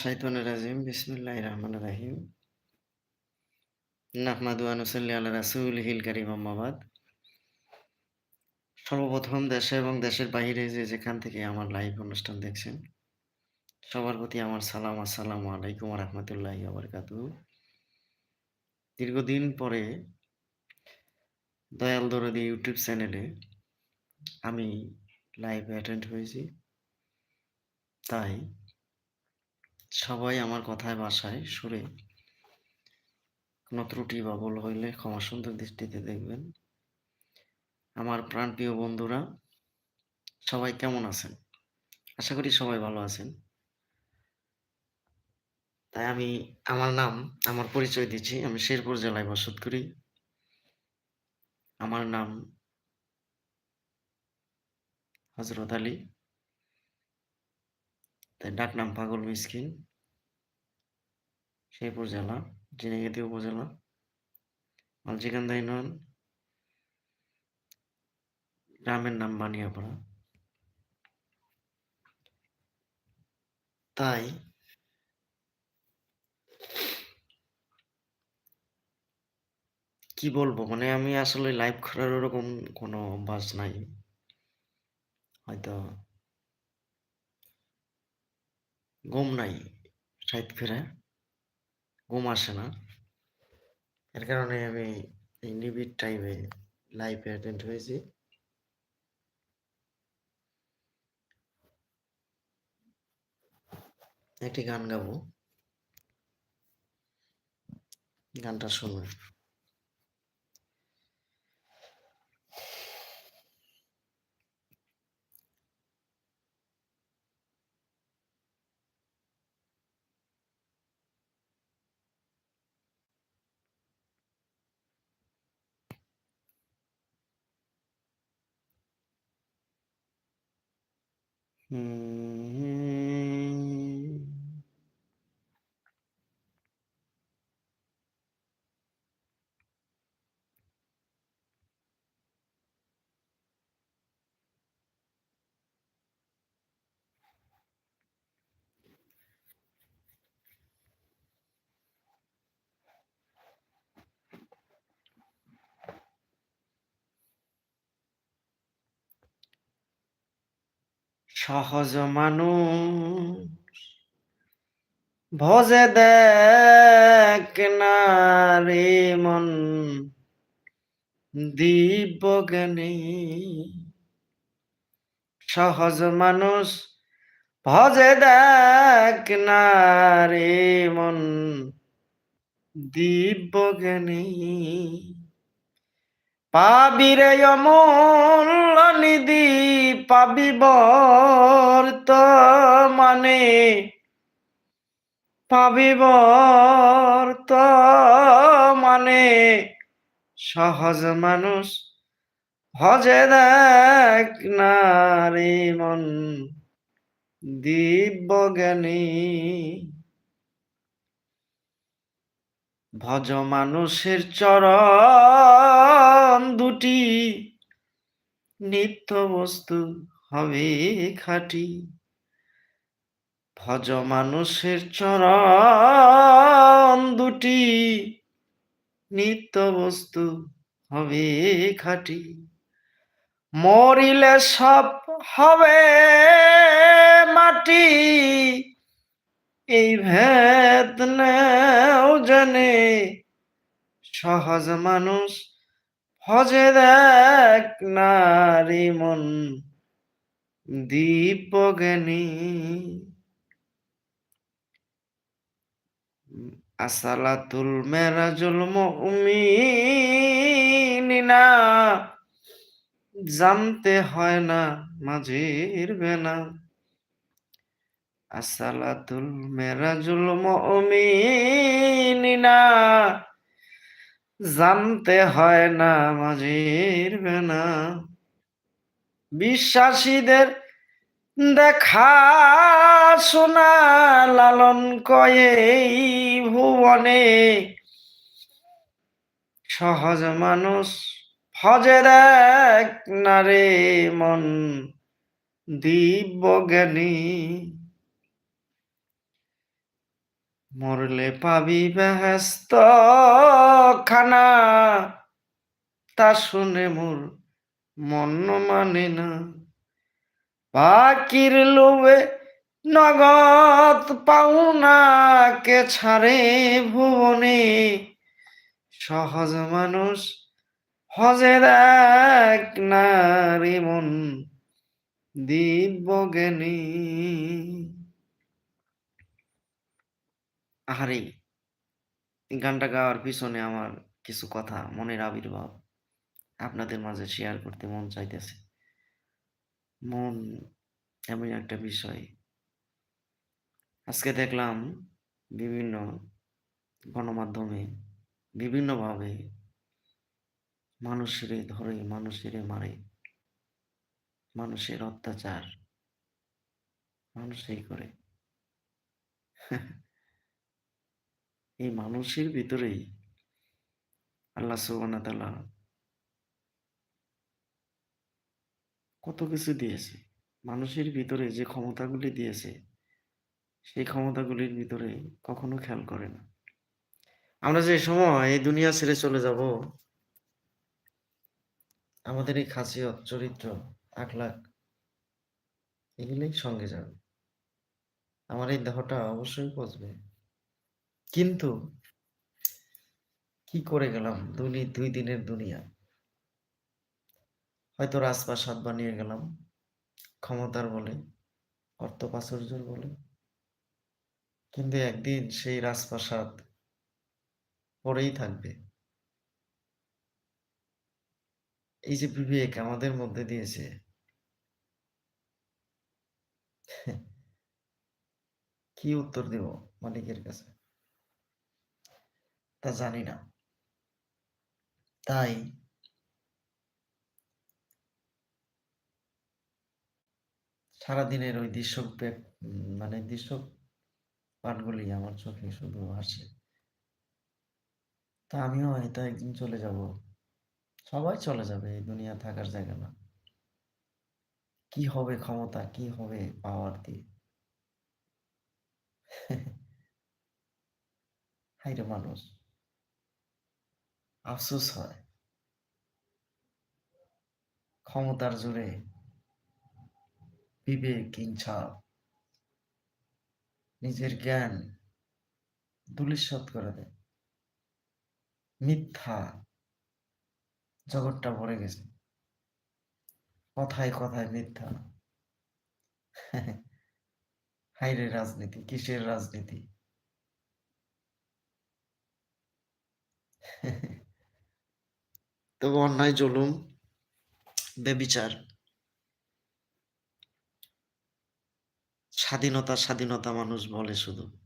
শাইতানির রাজিম। বিসমিল্লাহির রহমানির রহিম। আম্মা বাদ। সর্বপ্রথম দেশে এবং দেশের বাহিরে যে যেখান থেকে আমার লাইভ অনুষ্ঠান দেখছেন, সবার প্রতি আমার সালাম আসসালামু আলাইকুম রাহমাতুল্লাহি ওয়া দীর্ঘদিন পরে দয়াল দরদি ইউটিউব চ্যানেলে আমি লাইভ অ্যাটেন্ড হয়েছি। তাই সবাই আমার কথায় বাসায় সুরে কোনো ত্রুটি বা ভুল হইলে ক্ষমা সুন্দর দৃষ্টিতে দেখবেন। আমার প্রাণপ্রিয় বন্ধুরা সবাই কেমন আছেন? আশা করি সবাই ভালো আছেন। তাই আমি আমার নাম, আমার পরিচয় দিচ্ছি। আমি শেরপুর জেলায় বসত করি। আমার নাম হজরত আলী। তাই ডাকনাম পাগল মিসকিন। শেরপুর জেলা, ঝিনাইগাতী উপজেলা, মালচিকান্দা ইউনিয়ন। গ্রামের নাম বানিয়াপাড়া। তাই কি বলব? মানে আমি আসলে লাইভ করার ওরকম কোনো অভ্যাস নাই। হয়তো ঘুম নাই রাইত করে। ঘুম আসে না। এর কারণে আমি নিবিড় টাইমে লাইভে অ্যাটেন্ড হয়েছি। একটি গান গাবো। গানটা শুনুন। Mm. সহজ মানুষ। ভজে দেখ না রে মন দিব্য জ্ঞানী। সহজ মানুষ ভজে দেখ না রে মন দিব্য জ্ঞানী। পাবি রে অমূল্য নিধি পাবি বর্তমানে পাবি বর্তমানে সহজ মানুষ ভজে দেখ না রে মন, দিব্য জ্ঞানী। ভজ মানুষের চরণ দুটি নিত্য বস্তু হবে খাটি। ভজ মানুষের চরণ দুটি নিত্য বস্তু হবে খাটি। মরিলে সব হবে মাটি, এই ভেদ নেও জানে সহজ মানুষ হজে দেখ নারী মন জ্ঞানী আসালাতুল মেরাজুল মুমিনিনা, জানতে হয় না মাঝের বেনা। আসালাতুল মেরাজুল মুমিনিনা জানতে হয় না মাঝির বেনা। বিশ্বাসীদের দেখা শোনা লালন কয়ে ভুবনে। সহজ মানুষ ফজে দেখ না রে মন দিব্য জ্ঞানী মরলে পাবি ব্যস্ত খানা। তা শুনে মোর মন মানে না। পাখির লোভে নগদ পাওনা কে ছাড়ে ভুবনে। সহজ মানুষ হজে দেখ নারী মন দিব্য জ্ঞানী। আহারে, এই গানটা গাওয়ার পিছনে আমার কিছু কথা, মনের আবির্ভাব আপনাদের মাঝে শেয়ার করতে মন চাইতেছে। মন এমন একটা বিষয়। আজকে দেখলাম বিভিন্ন গণমাধ্যমে বিভিন্নভাবে মানুষের ধরে, মানুষের মারে। মানুষের অত্যাচার মানুষই করে। এই মানুষের ভিতরেই আল্লাহ সুবহানাহু তাআলা কত কিছু দিয়েছে। মানুষের ভিতরে যে ক্ষমতাগুলি দিয়েছে, সেই ক্ষমতাগুলির ভিতরে কখনো খেয়াল করে না। আমরা যে সময় এই দুনিয়া ছেড়ে চলে যাব, আমাদের এই খাসিয়ত, চরিত্র, আখলাখ, এগুলোই সঙ্গে যাবে। আমার এই দেহটা অবশ্যই পচবে। কিন্তু কি করে গেলাম? দুই দুই দিনের দুনিয়া। হয়তো রাজপ্রাসাদ বানিয়ে গেলাম, ক্ষমতার বলে, অর্থ বলে। কিন্তু একদিন সেই রাজপ্রাসাদ পরেই থাকবে। এই যে বিবেক আমাদের মধ্যে দিয়েছে, কি উত্তর দেব মালিকের কাছে? তা জানি না। তাই সারাদিনের ওই দৃশ্য মানে দৃশ্য পাঠগুলি আমার চোখে শুধু আসে। তা আমিও হয়তো একদিন চলে যাব। সবাই চলে যাবে, এই দুনিয়া থাকার জায়গা না। কি হবে ক্ষমতা, কি হবে পাওয়ার দিয়ে? হাইরে মানুষ। আফসোস হয়। ক্ষমতার জোরে বিবেক ইনসাফ নিজের জ্ঞান দুলিশাত করে দেয়। মিথ্যা জগৎটা ভরে গেছে। কথায় কথায় মিথ্যা। হাইরে রাজনীতি, কিসের রাজনীতি? তবে অন্যায় জুলুম, বেবিচার, স্বাধীনতা স্বাধীনতা মানুষ বলে শুধু।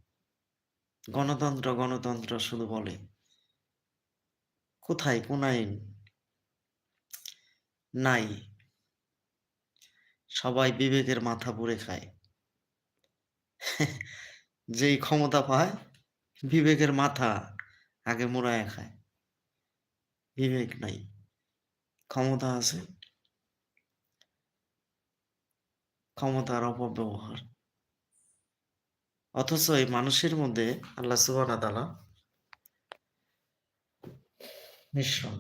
গণতন্ত্র গণতন্ত্র শুধু বলে। কোথায় কোন আইন নাই। সবাই বিবেকের মাথা পুড়ে খায়। যেই ক্ষমতা পায়, বিবেকের মাথা আগে মুড়ায় খায়। বিবেক নাই, ক্ষমতা আছে। ক্ষমতার অপব্যবহার। অথচ এই মানুষের মধ্যে আল্লাহ সুবহানাহু তাআলা মিশ্রণ।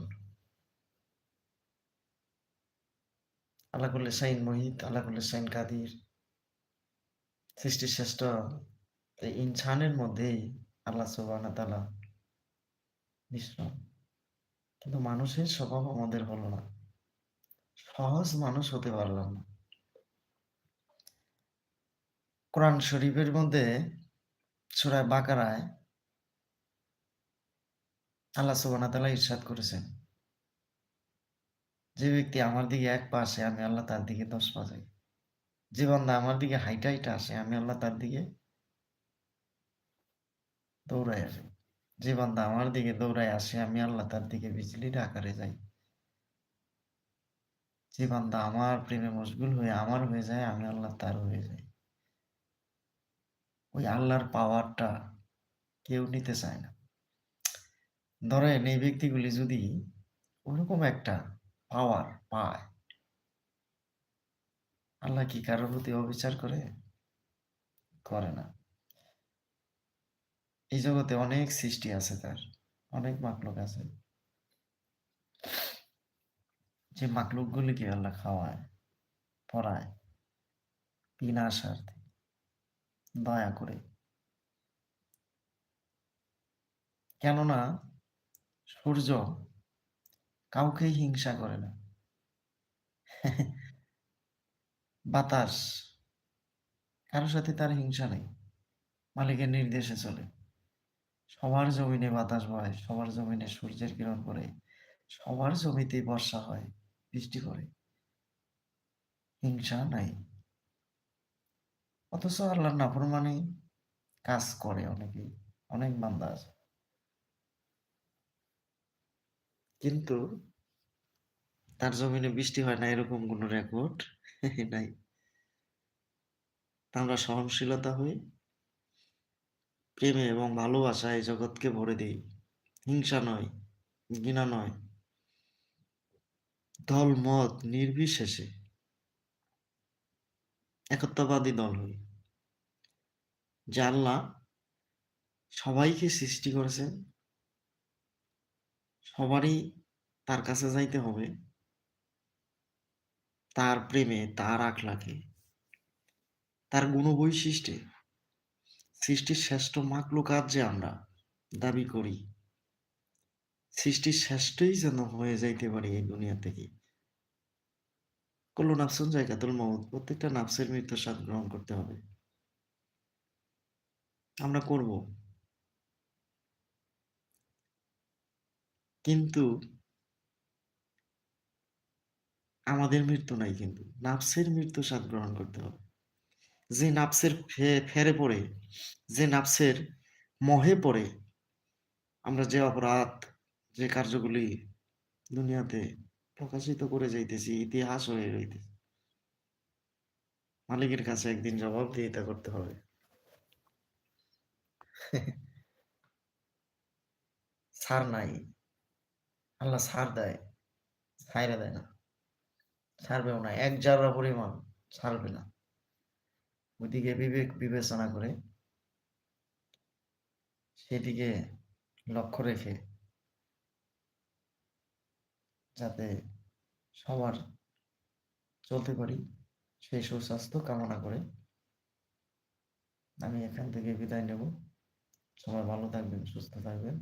আল্লাহ করলে সাইন মোহিত, আল্লাহ করলে সাইন কাদির। সৃষ্টি শ্রেষ্ঠ এই ইনসানের মধ্যেই আল্লাহ সুবহানাহু তাআলা মিশ্রণ। কিন্তু মানুষের স্বভাব আমাদের হলো না। সহজ মানুষ হতে পারলাম না। কোরআন শরীফের মধ্যে সুরায় বাকারায় আল্লাহ সুবহানাহু তাআলা ইরশাদ করেছেন। যে ব্যক্তি আমার দিকে এক পা আসে, আমি আল্লাহ তার দিকে দশ পা যাই। যে বান্দা আমার দিকে হাইটা হাইটা আসে, আমি আল্লাহ তার দিকে দৌড়াই আসে যে বান্দা আমার দিকে দৌড়ায় আসে, আমি আল্লাহ তার দিকে বিজলির আকারে যাই। যে বান্দা আমার প্রেমে মশগুল হয়ে আমার হয়ে যায়, আমি আল্লাহ তার হয়ে যাই। ওই আল্লাহর পাওয়ারটা কেউ নিতে চায় না। ধরেন এই ব্যক্তিগুলি যদি ওরকম একটা পাওয়ার পায়, আল্লাহ কি কারোর প্রতি অবিচার করে? করে না। এই জগতে অনেক সৃষ্টি আছে তার, অনেক মাকলুক আছে। যে মাকলুকগুলিকে আল্লাহ খাওয়ায়, পড়ায়, বিনা স্বার্থে, দয়া করে। কেননা সূর্য কাউকেই হিংসা করে না। বাতাস কারোর সাথে তার হিংসা নেই, মালিকের নির্দেশে চলে। সবার জমিনে বাতাস বয়, সবার জমিনে সূর্যের কিরণ পড়ে, সবার জমিতে বর্ষা হয়, বৃষ্টি করে হিংসা নাই। অথচ আল্লাহর নাফরমানি কাজ করে অনেকেই, অনেক বান্দা আছে। কিন্তু তার জমিনে বৃষ্টি হয় না এরকম কোনো রেকর্ড নাই। আমরা সহনশীলতা হই। প্রেমে এবং ভালোবাসায় জগৎকে ভরে দিই। হিংসা নয়, ঘৃণা নয়। দল, মত নির্বিশেষে একত্ববাদী দল হই। আল্লাহ সবাইকে সৃষ্টি করেছেন, সবারই তার কাছে যাইতে হবে, তার প্রেমে, তার আখলাকে তার গুণবৈশিষ্ট্যে সৃষ্টির শ্রেষ্ঠ মাকলুকাত যে আমরা, দাবি করি। সৃষ্টির শ্রেষ্ঠই যেন হয়ে যাইতে পারি এই দুনিয়া থেকে। কল্লো নাফসুন জায়গাতুল মৌত প্রত্যেকটা নাফসের মৃত্যুর স্বাদ গ্রহণ করতে হবে। আমরা করব। কিন্তু আমাদের মৃত্যু নাই কিন্তু, নাফসের মৃত্যু স্বাদ গ্রহণ করতে হবে। যে নাফসের ফেরে পড়ে, যে নাফসের মহে পড়ে, আমরা যে অপরাধ, যে কার্যগুলি দুনিয়াতে প্রকাশিত করে যাইতেছি, ইতিহাস হয়ে রইতেছে, মালিকের কাছে একদিন জবাব দিয়ে তা করতে হবে। সার নাই। আল্লাহ সার দেয় ছাইরা দেয় না। ছাড়বেও না, এক জায়গা পরিমাণ ছাড়বে না। ওইদিকে বিবেক বিবেচনা করে সেদিকে লক্ষ্য রেখে যাতে সবার চলতে পারি সেই সুস্বাস্থ্য কামনা করে আমি এখান থেকে বিদায় নেব। সবাই ভালো থাকবেন, সুস্থ থাকবেন।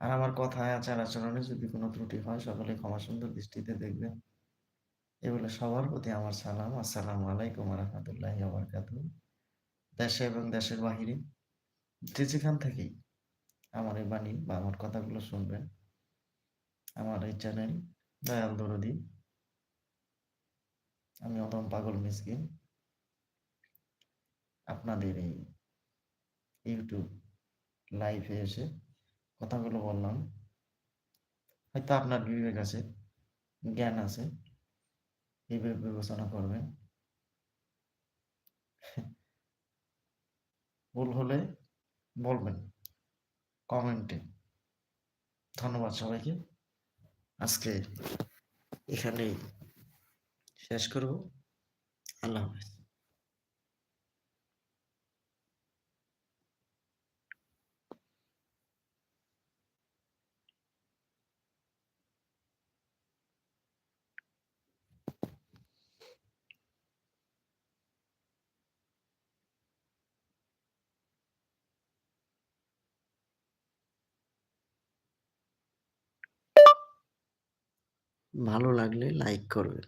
আর আমার কথায় আচার আচরণে যদি কোনো ত্রুটি হয়, সকলে ক্ষমা সুন্দর দৃষ্টিতে দেখবেন। এগুলো সবার প্রতি আমার সালাম। আসসালামু আলাইকুম রহমতুল্লাহ আবরকাত দেশে এবং দেশের বাহিরে যে যেখান থেকেই আমার এই বাণী বা আমার কথাগুলো শুনবেন, আমার এই চ্যানেল দয়াল দরদি, আমি অদম পাগল মিসকিন। আপনাদের এই ইউটিউব লাইভে এসে কথাগুলো বললাম। হয়তো আপনার বিবেক আছে, জ্ঞান আছে। এইভাবে বিবেচনা করবেন। ভুল হলে বলবেন, কমেন্টে। ধন্যবাদ সবাইকে। আজকে এখানেই শেষ করব। আল্লাহ হাফেজ। ভালো লাগলে লাইক করবেন।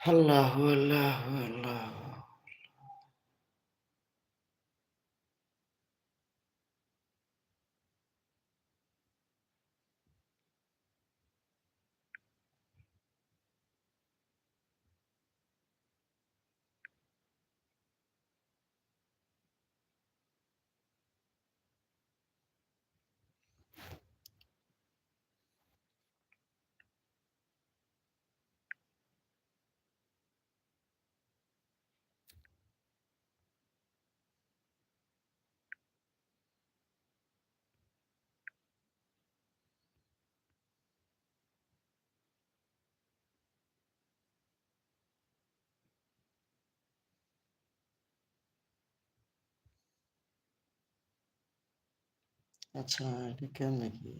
আল্লাহ আল্লাহ আল্লাহ আচ্ছা এটা কেমনে কি